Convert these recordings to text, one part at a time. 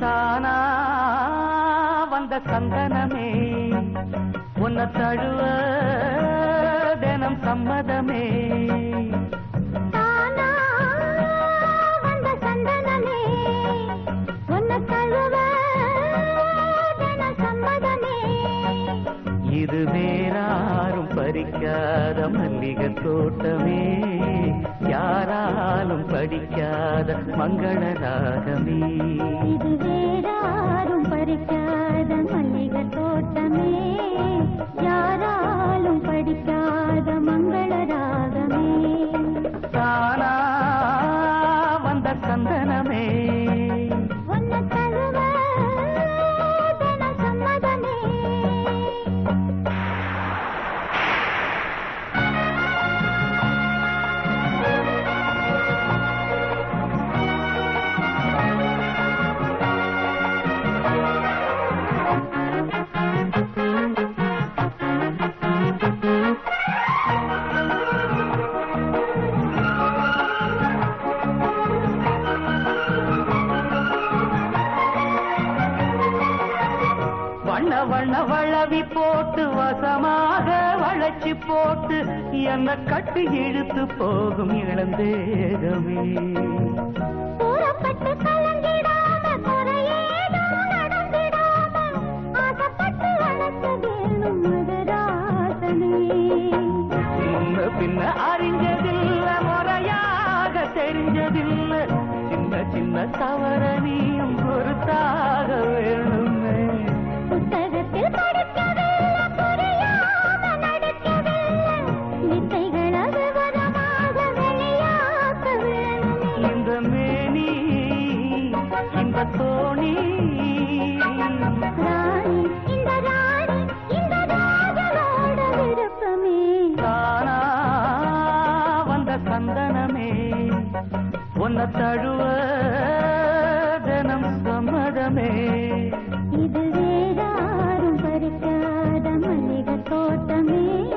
தானா வந்த சந்தனமே. உன்னை தழுவ தினம் சம்மதமே. பறிக்காத மல்லிகை தோட்டமே யாராலும் படிக்காத மங்கள ராகமே. இது வேறாரும் பறிக்காத மல்லிகை தோட்டமே யாராலும் படிக்காத மங்கள ராகமே வண்ண வண்ண வளவி போட்டு வசமாக வளைச்சு போட்டு என்ன கட்டி இழுத்து போகும் இளந்தேகமே பின்ன அறிஞ்சதில்ல முறையாக தெரிஞ்சதில்ல. சின்ன சின்ன தவற நீயும் தழுவ தினம் சம்மதமே. இது வேறாரும் பறிக்காத மல்லிகை தோட்டமே.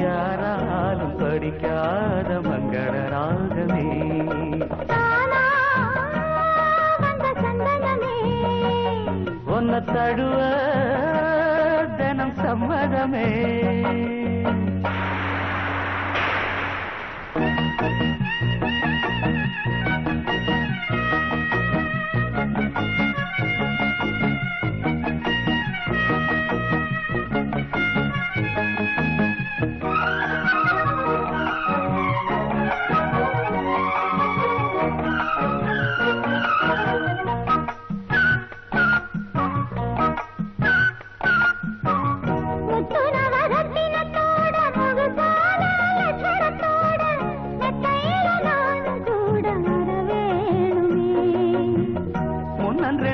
யாராலும் படிக்காத மங்கள ராகமே. தழுவ தினம் சம்மதமே.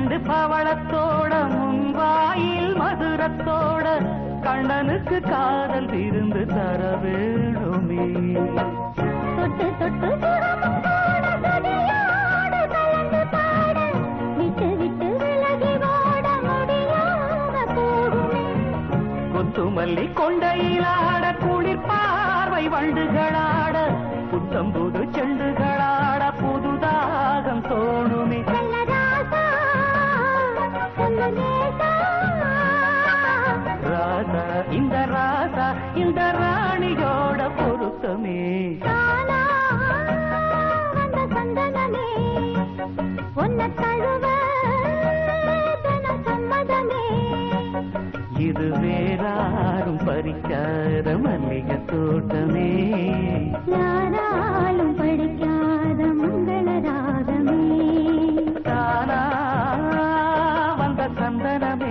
ரெண்டு பவளத்தோட முன்வாயில் மதுரத்தோட கண்ணனுக்கு காதல் விருந்து தர வேணுமே. தொட்டு தொட்டு கொத்துமல்லி கொண்டையிலாட குளிர் பார்வை வண்டுகளாட புத்தம்புது செண்டுகளாட புதுதாகம் தோணுமே இந்த ராசா இந்த ராணியோட பொருத்தமே. இது வேறாரும் பறிக்காத மல்லிகை தோட்டமே. யாராலும் படிக்காத மங்கள ராகமே. தானா வந்த சந்தனமே.